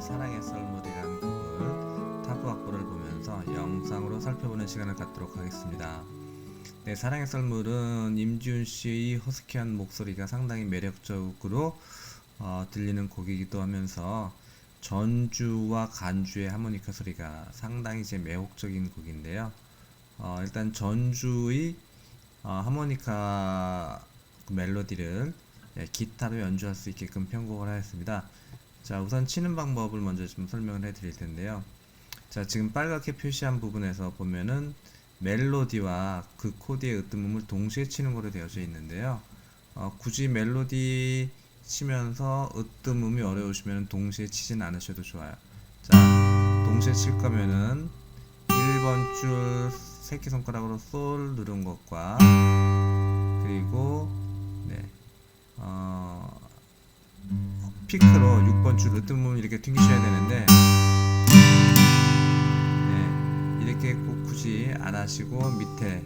부르신 사랑의 썰물이라는 곡을 타브 악보를 보면서 영상으로 살펴보는 시간을 갖도록 하겠습니다. 네, 사랑의 썰물은 임지훈 씨의 허스키한 목소리가 상당히 매력적으로 어, 들리는 곡이기도 하면서 전주와 간주의 하모니카 소리가 상당히 이제 매혹적인 곡인데요. 어, 일단 전주의 어, 하모니카 그 멜로디를 예, 기타로 연주할 수 있게끔 편곡을 하였습니다. 자, 우선 치는 방법을 먼저 좀 설명을 해 드릴 텐데요. 자, 지금 빨갛게 표시한 부분에서 보면은 멜로디와 그 코드의 으뜸음을 동시에 치는 거로 되어져 있는데요. 어, 굳이 멜로디 치면서 으뜸음이 어려우시면 동시에 치진 않으셔도 좋아요. 자, 동시에 칠 거면은 1번 줄 새끼손가락으로 솔 누른 것과 그리고 네, 어, 피크로 6번 줄 으뜸음 이렇게 튕기셔야 되는데 네, 이렇게 꼭 굳이 안 하시고 밑에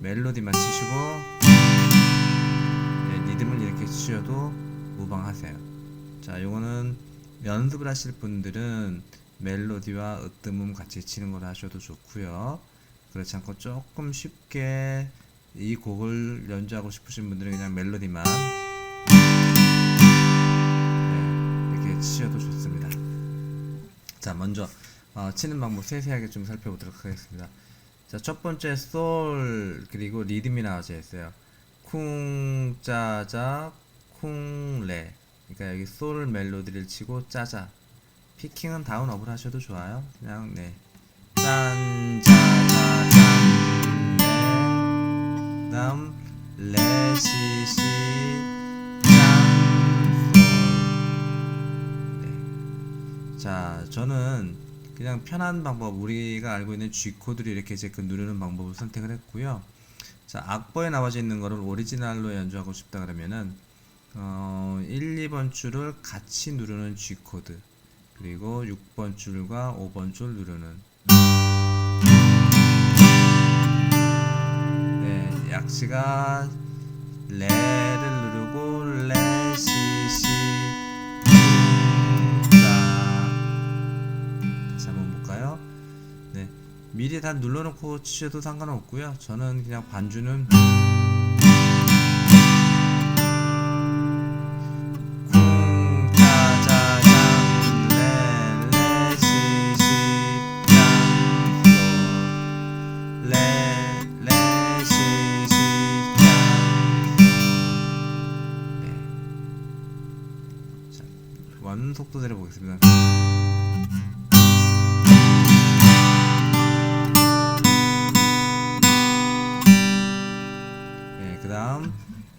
멜로디만 치시고 네, 리듬을 이렇게 치셔도 무방하세요. 자, 요거는 연습을 하실 분들은 멜로디와 으뜸음 같이 치는 걸 하셔도 좋고요. 그렇지 않고 조금 쉽게 이 곡을 연주하고 싶으신 분들은 그냥 멜로디만 치셔도 좋습니다. 자, 먼저 어, 치는 방법 세세하게 좀 살펴보도록 하겠습니다. 자, 첫 번째 솔 그리고 리듬이 나와져 있어요. 쿵 짜자 쿵 레. 그러니까 여기 솔 멜로디를 치고 짜자. 피킹은 다운 업을 하셔도 좋아요. 그냥 네. 짠 짜자 짠 레. 그다음 레시시 자, 저는 그냥 편한 방법, 우리가 알고 있는 G 코드를 이렇게 이제 그 누르는 방법을 선택을 했고요. 자, 악보에 나와져 있는 거를 오리지널로 연주하고 싶다 그러면은 어, 1, 2번 줄을 같이 누르는 G 코드, 그리고 6번 줄과 5번 줄 누르는 네, 약시가 레를 누르고 레, 미리 다 눌러놓고 치셔도 상관은 없고요. 저는 그냥 반주는 쿵, 짜, 자, 장, 레, 레, 시, 시, 장, 솔. 레, 레, 시, 시, 장, 솔. 네. 자, 원 속도대로 보겠습니다.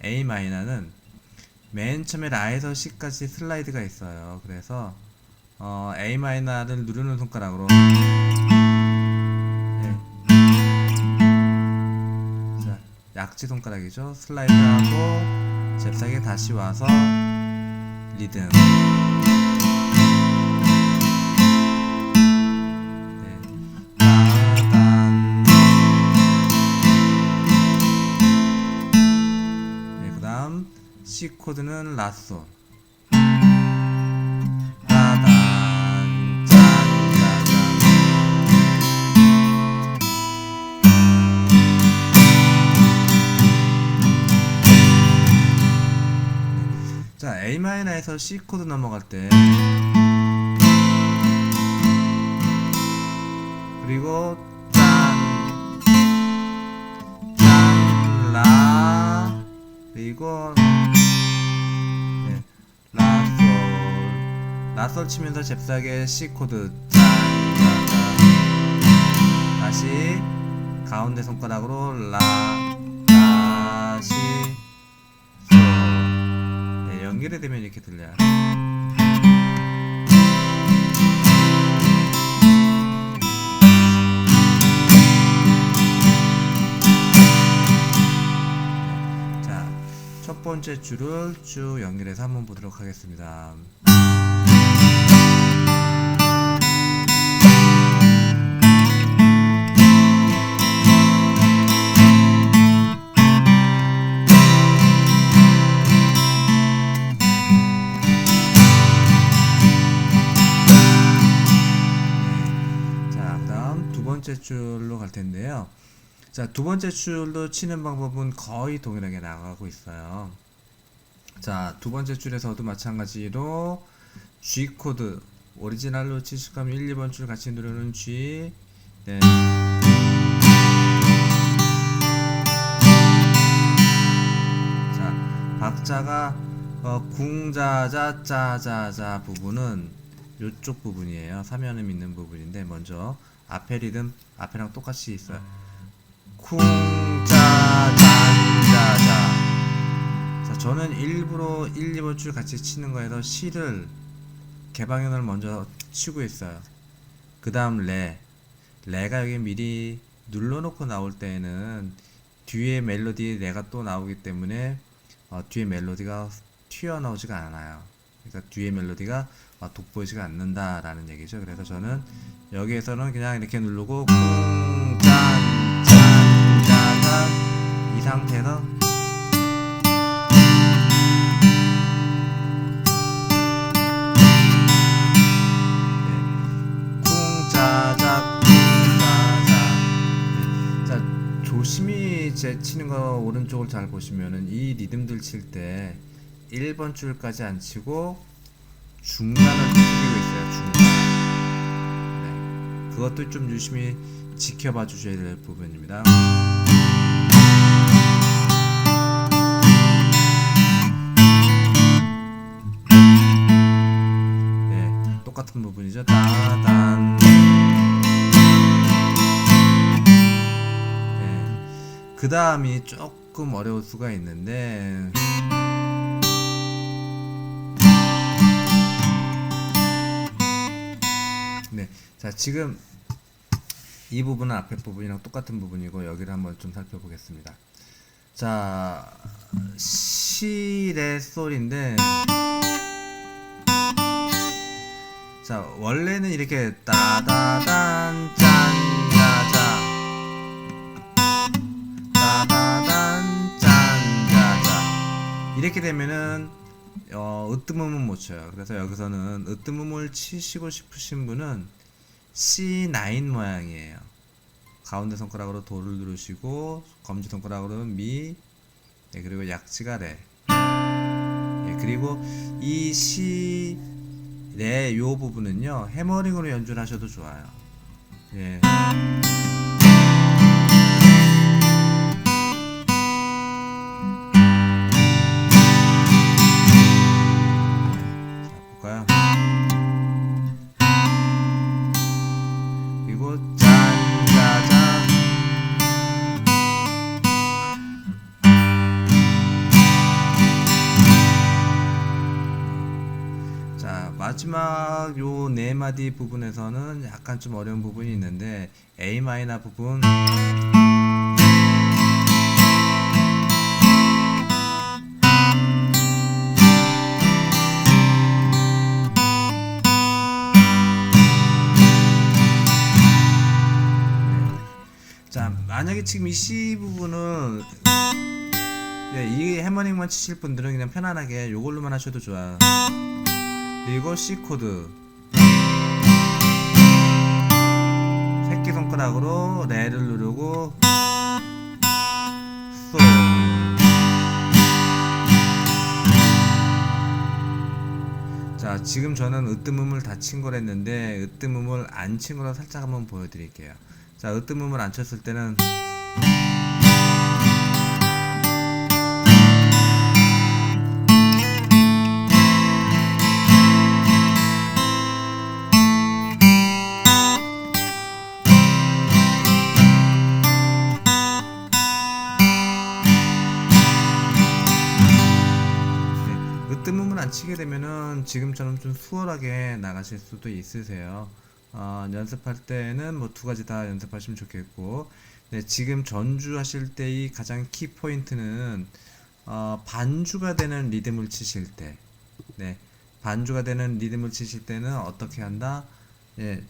A 마이너는 맨 처음에 라에서 C까지 슬라이드가 있어요. 그래서 어, A 마이너를 누르는 손가락으로 네. 자, 약지 손가락이죠. 슬라이드하고 잽싸게 다시 와서 리듬. C 코드는 라솔. 자, A 마이너에서 C 코드 넘어갈 때. 그리고 짠, 짠, 라. 그리고 네, 라솔 라솔 치면서 잽싸게 C 코드. 다시 가운데 손가락으로 라 다시 솔 네, 연결이 되면 이렇게 들려요. 번째 줄을 쭉 연결해서 한번 보도록 하겠습니다. 자, 그다음 두 번째 줄로 갈 텐데요. 자, 두 번째 줄도 치는 방법은 거의 동일하게 나가고 있어요. 자, 두 번째 줄에서도 마찬가지로 G 코드 오리지널로 치실 거면 1, 2번 줄 같이 누르는 G 네. 자, 박자가 어, 궁자자 짜자자 부분은 요쪽 부분이에요. 사면음 있는 부분인데 먼저 앞에 리듬 앞에랑 똑같이 있어요. 쿵짜잔자자 자, 저는 일부러 1, 2번 줄 같이 치는 거에서 시를 개방현을 먼저 치고 있어요. 그 다음 레. 레가 여기 미리 눌러놓고 나올 때에는 뒤에 멜로디 레가 또 나오기 때문에 어, 뒤에 멜로디가 튀어나오지가 않아요. 그러니까 뒤에 멜로디가 어, 돋보이지가 않는다라는 얘기죠. 그래서 저는 여기에서는 그냥 이렇게 누르고 쿵짠 짠짠짠 이 상태에서 네. 쿵짜자 쿵짜자 네. 자 조심히 제 치는 거 오른쪽을 잘 보시면은 이 리듬들 칠 때 1번 줄까지 안 치고 중간을 튀기고 있어요 중간 네. 그것도 좀 유심히 지켜봐 주셔야 될 부분입니다 똑같은 부분이죠. 따단. 네, 그 다음이 조금 어려울 수가 있는데. 네, 자 지금 이 부분은 앞에 부분이랑 똑같은 부분이고 여기를 한번 좀 살펴보겠습니다. 자, 시레 솔인데. 자 원래는 이렇게 따다단 짠자자 따다단 짠자자 이렇게 되면은 어, 으뜸음은 못 쳐요. 그래서 여기서는 으뜸음을 치시고 싶으신 분은 C9 모양이에요. 가운데 손가락으로 도를 누르시고 검지 손가락으로 미 네, 그리고 약지가 레 네, 그리고 이 C 네, 요 부분은요 해머링으로 연주를 하셔도 좋아요. 예. 요 네 마디 부분에서는 약간 좀 어려운 부분이 있는데 A 마이너 부분 자 만약에 지금 이 C 부분은 네, 이 해머닝만 치실 분들은 그냥 편안하게 요걸로만 하셔도 좋아요. 그리고 C 코드 새끼 손가락으로 레를 누르고 솔. 자 지금 저는 으뜸음을 다 친 거랬는데 으뜸음을 안 친 거라 살짝 한번 보여드릴게요. 자 으뜸음을 안 쳤을 때는 지금처럼 좀 수월하게 나가실 수도 있으세요. 어, 연습할 때는 뭐 두 가지 다 연습하시면 좋겠고, 네, 지금 전주하실 때의 가장 키 포인트는 어, 반주가 되는 리듬을 치실 때, 네, 반주가 되는 리듬을 치실 때는 어떻게 한다? 예,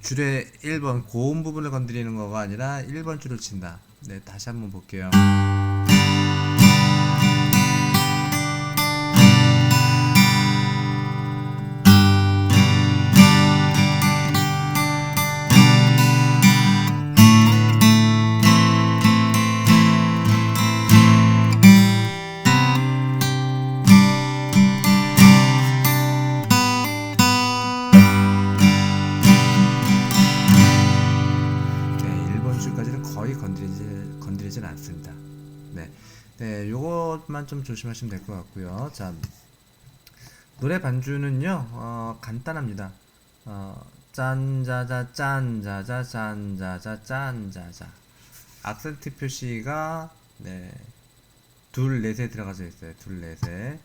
줄의 1번 고음 부분을 건드리는 거가 아니라 1번 줄을 친다. 네, 다시 한번 볼게요. 네, 요것만 좀 조심하시면 될 것 같고요. 자, 노래 반주는요, 어, 간단합니다. 어, 짠자자 짠자자 짠자자 짠자자. 악센트 표시가 네, 둘 넷에 들어가져 있어요. 둘 넷에.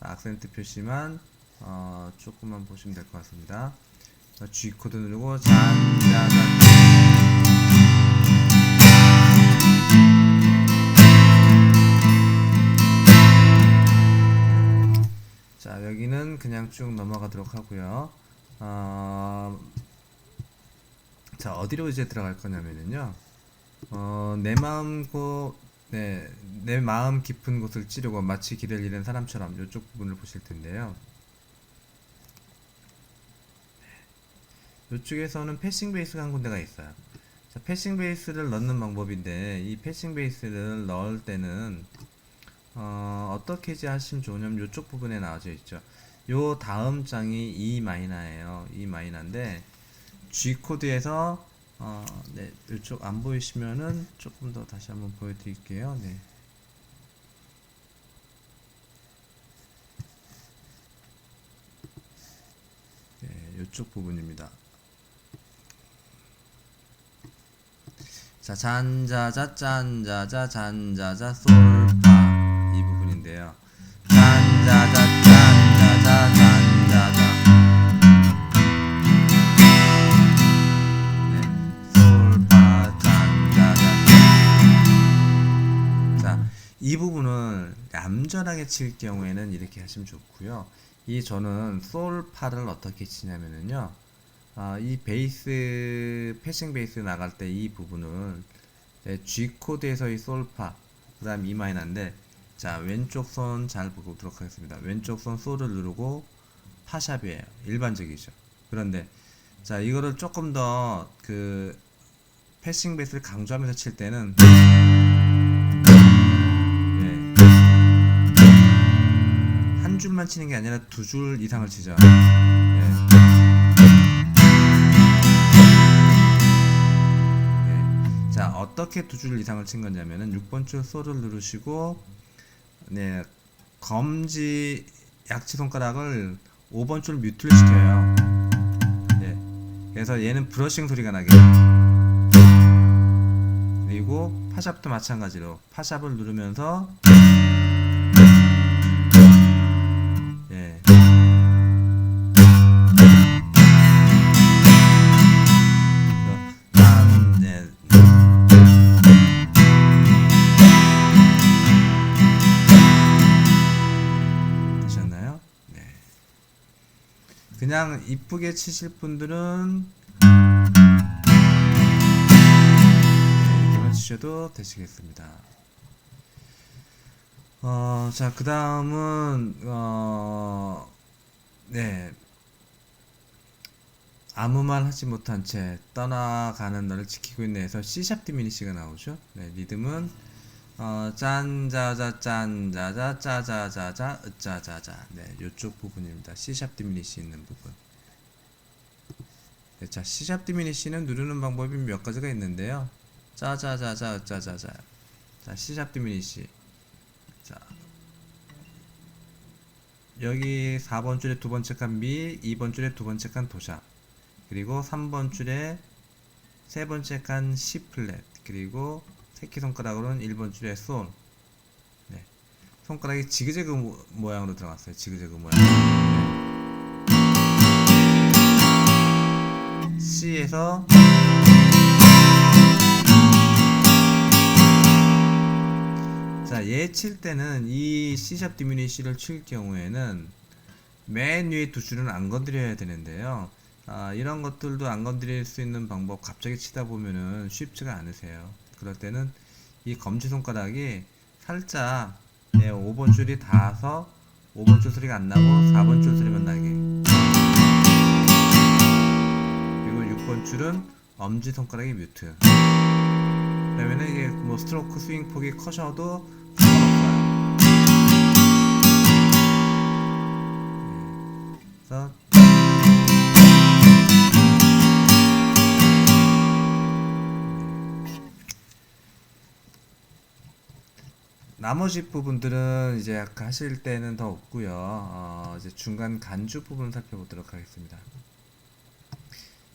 자, 악센트 표시만 어, 조금만 보시면 될 것 같습니다. 자, G 코드 누르고 짠자자 자 여기는 그냥 쭉 넘어가도록 하고요. 어, 자 어디로 이제 들어갈 거냐면은요. 어, 내 마음 고, 네, 내 마음 깊은 곳을 찌르고 마치 길을 잃은 사람처럼 이쪽 부분을 보실 텐데요. 이쪽에서는 패싱 베이스가 한 군데가 있어요. 자, 패싱 베이스를 넣는 방법인데 이 패싱 베이스를 넣을 때는 어, 어떻게 이제 하시면 좋으냐면 이쪽 부분에 나와져 있죠. 요 다음 장이 E 마이너예요. E 마이너인데 G 코드에서 어, 네, 이쪽 안 보이시면은 조금 더 다시 한번 보여드릴게요. 네. 네, 이쪽 부분입니다. 자, 잔자자 짠자자 잔자자 솔 얌전하게 칠 경우에는 이렇게 하시면 좋고요. 이 저는 솔파를 어떻게 치냐면은요. 아, 이 베이스 패싱 베이스 나갈 때 이 부분은 네, G 코드에서의 솔파 그다음 E 마이너인데 자 왼쪽 손 잘 보도록 하겠습니다. 왼쪽 손 솔을 누르고 파샵이에요. 일반적이죠. 그런데 자 이거를 조금 더 그 패싱 베이스를 강조하면서 칠 때는 한 줄만 치는 게 아니라 두 줄 이상을 치죠. 예. 네. 자, 어떻게 두 줄 이상을 친 거냐면은 6번 줄 소를 누르시고 네, 검지 약지 손가락을 5번 줄 뮤트를 시켜요. 네. 그래서 얘는 브러싱 소리가 나게. 그리고 파샵도 마찬가지로 파샵을 누르면서 그냥 이쁘게 치실 분들은 네, 이렇게만 치셔도 되시겠습니다. 어, 자, 그 다음은, 어, 네. 아무 말 하지 못한 채 떠나가는 너를 지키고 있네 에서 C샵 디미니시가 나오죠. 네, 리듬은 어, 짠자자 짠자자 짜자자자 으짜자자 네, 요쪽 부분입니다. C샵 디미니시 있는 부분. 네, 자, C샵 디미니시는 누르는 방법이 몇 가지가 있는데요. 짜자자자 으짜자자. 자, C샵 디미니시. 자, 여기 4번 줄에 두 번째 칸 미, 2번 줄에 두 번째 칸 도샵. 그리고 3번 줄에 세 번째 칸 C 플랫. 그리고 새끼손가락으로는 1번 줄에 솔. 네. 손가락이 지그재그 모- 모양으로 들어갔어요. 지그재그 모양. 네. C에서 자, 얘 칠 때는 이 C샵 디미니시를 칠 경우에는 맨 위에 두 줄은 안 건드려야 되는데요. 아, 이런 것들도 안 건드릴 수 있는 방법 갑자기 치다 보면은 쉽지가 않으세요. 그럴 때는 이 검지손가락이 살짝 예, 5번 줄이 닿아서 5번 줄 소리가 안 나고 4번 줄 소리만 나게. 그리고 6번 줄은 엄지손가락이 뮤트. 그러면은 이게 뭐 스트로크 스윙 폭이 커셔도 상관없어요. 예. 그래서 나머지 부분들은 이제 아까 하실 때는 더 없고요. 어, 이제 중간 간주 부분 살펴보도록 하겠습니다.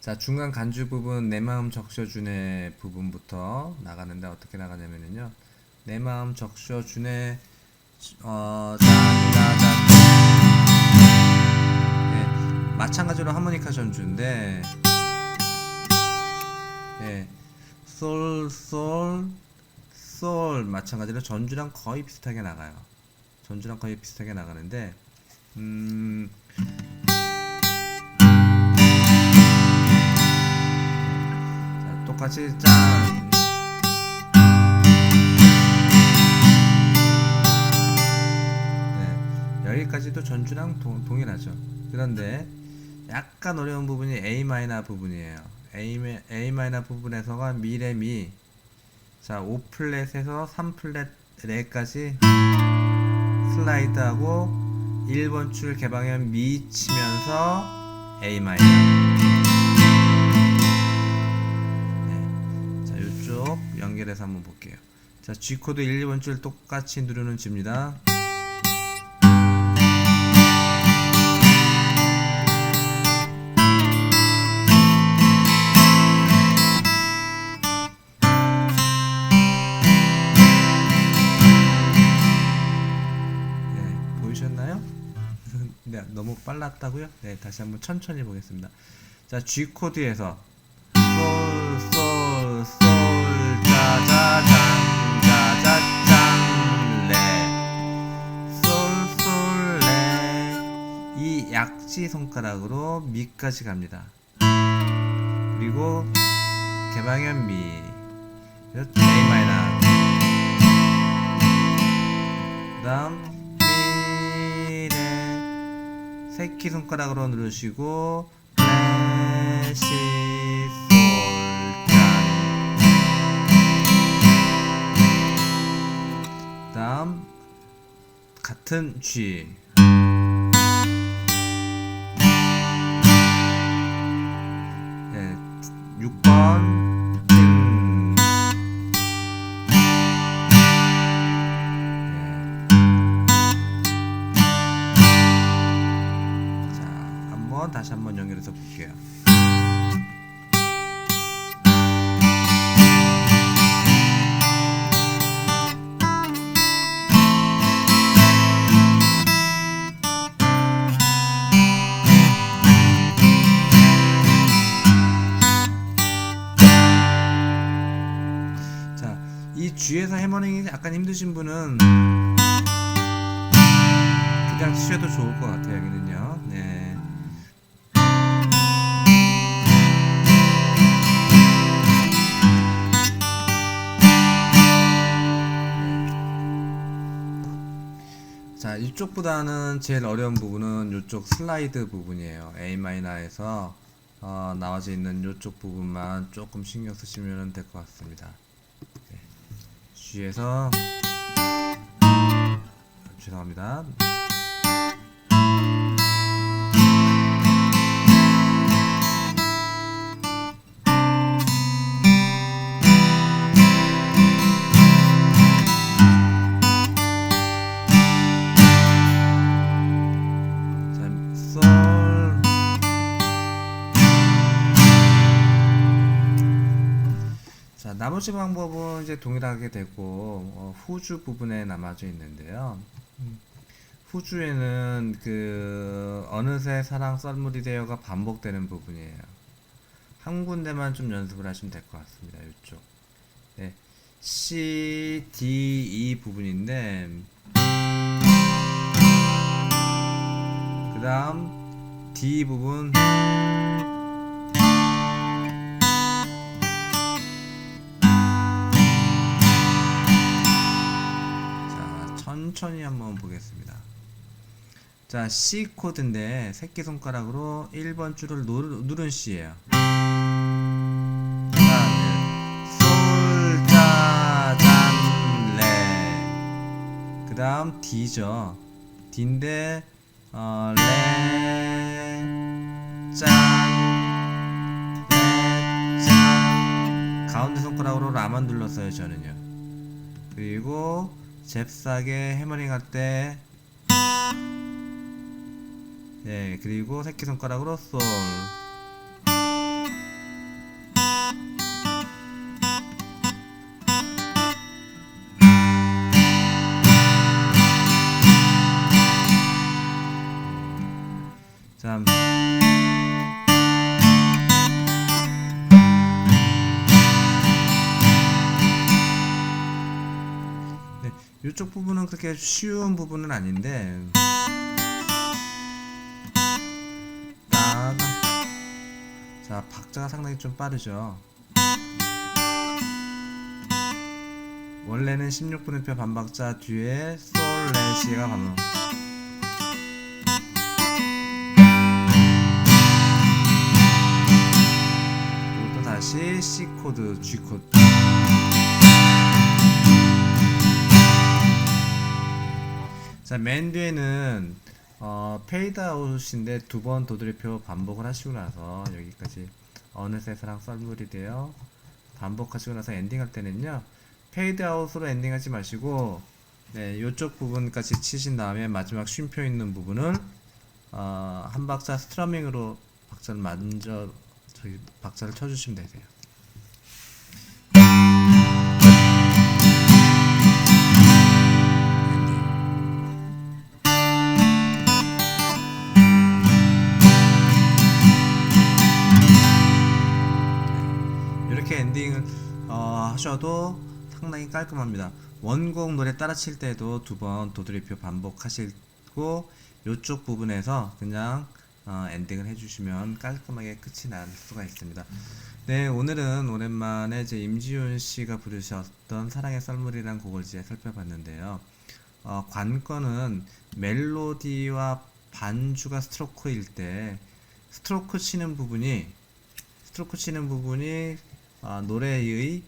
자, 중간 간주 부분 내 마음 적셔주네 부분부터 나가는데 어떻게 나가냐면요. 내 마음 적셔주네 어, 네, 마찬가지로 하모니카 전주인데 예, 솔, 솔, 솔 마찬가지로 전주랑 거의 비슷하게 나가요. 전주랑 거의 비슷하게 나가는데 음, 자, 똑같이 짠. 네, 여기까지도 전주랑 동, 동일하죠. 그런데 약간 어려운 부분이 A 마이너 부분이에요. A, 마- A 마이너 부분에서가 미레 미. 자, 5 플랫에서 3 플랫 레까지 슬라이드하고 1번 줄 개방현 미 치면서 A 마이너. 네. 자, 이쪽 연결해서 한번 볼게요. 자, G 코드 1, 2번 줄 똑같이 누르는 G입니다. 너무 빨랐다고요? 네, 다시 한번 천천히 보겠습니다. 자, G 코드에서 솔, 솔, 솔, 짜자잔, 짜자잔, 레, 솔, 솔, 레. 이 약지 손가락으로 미까지 갑니다. 그리고 개방현 미, A 마이너. 그다음 새끼 손가락으로 누르시고 레시 솔짠 그다음 같은 G. 네, 6번 연결해서 볼게요. 자, 이 G에서 해머링이 약간 힘드신 분은 그냥 치셔도 좋을 것 같아요, 여기는 이쪽보다는 제일 어려운 부분은 이쪽 슬라이드 부분이에요. A 마이너에서 어, 나와져 있는 이쪽 부분만 조금 신경 쓰시면 될 것 같습니다. 네. G에서 죄송합니다. 나머지 방법은 이제 동일하게 되고 어, 후주 부분에 남아져 있는데요. 음, 후주에는 그 어느새 사랑 썰물이 되어가 반복되는 부분이에요. 한 군데만 좀 연습을 하시면 될 것 같습니다. 이쪽. 네. C, D, E 부분인데 그 다음 D 부분 천천히 한번 보겠습니다. 자 C 코드인데 새끼손가락으로 1번 줄을 누르, 누른 C예요. 그 다음 D죠. D인데 어, 레, 짠, 레, 짠. 가운데 손가락으로 라만 눌렀어요, 저는요. 그리고 잽싸게 해머링 할 때 네, 그리고 새끼손가락으로 솔. 자, 이쪽 부분은 그렇게 쉬운 부분은 아닌데. 따다. 자 박자가 상당히 좀 빠르죠. 원래는 16분음표 반박자 뒤에 솔레시가 반응 그리고 또 다시 C 코드, G 코드 자, 맨 뒤에는 어, 페이드 아웃인데 두 번 도드리표 반복을 하시고 나서 여기까지 어느새 사랑 썰물이 되어 반복하시고 나서 엔딩할 때는요 페이드 아웃으로 엔딩하지 마시고 네, 요쪽 부분까지 치신 다음에 마지막 쉼표 있는 부분을 어, 한 박자 스트러밍으로 박자를 만져 저기 박자를 쳐주시면 되세요. 어, 하셔도 상당히 깔끔합니다. 원곡 노래 따라 칠 때도 두 번 도드리표 반복하시고 이쪽 부분에서 그냥 어, 엔딩을 해주시면 깔끔하게 끝이 날 수가 있습니다. 네, 오늘은 오랜만에 이제 임지훈 씨가 부르셨던 사랑의 썰물이라는 곡을 이제 살펴봤는데요. 어, 관건은 멜로디와 반주가 스트로크일 때 스트로크 치는 부분이 스트로크 치는 부분이 어, 노래의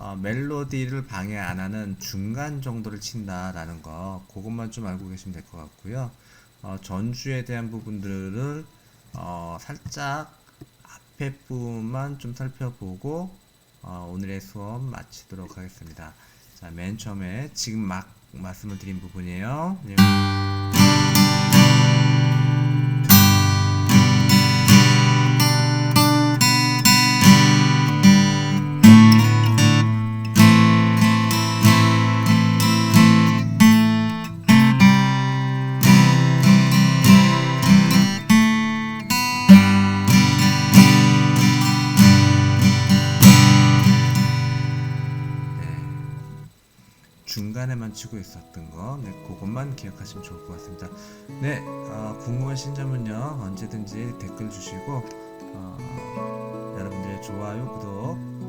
어, 멜로디를 방해 안 하는 중간 정도를 친다라는 거 그것만 좀 알고 계시면 될 것 같고요. 어, 전주에 대한 부분들을 어, 살짝 앞에 부분만 좀 살펴보고 어, 오늘의 수업 마치도록 하겠습니다. 자, 맨 처음에 지금 막 말씀을 드린 부분이에요. 네. 네. 치고 있었던 거, 네, 그것만 기억하시면 좋을 것 같습니다. 네, 어, 궁금하신 점은요, 언제든지 댓글 주시고, 어, 여러분들의 좋아요, 구독,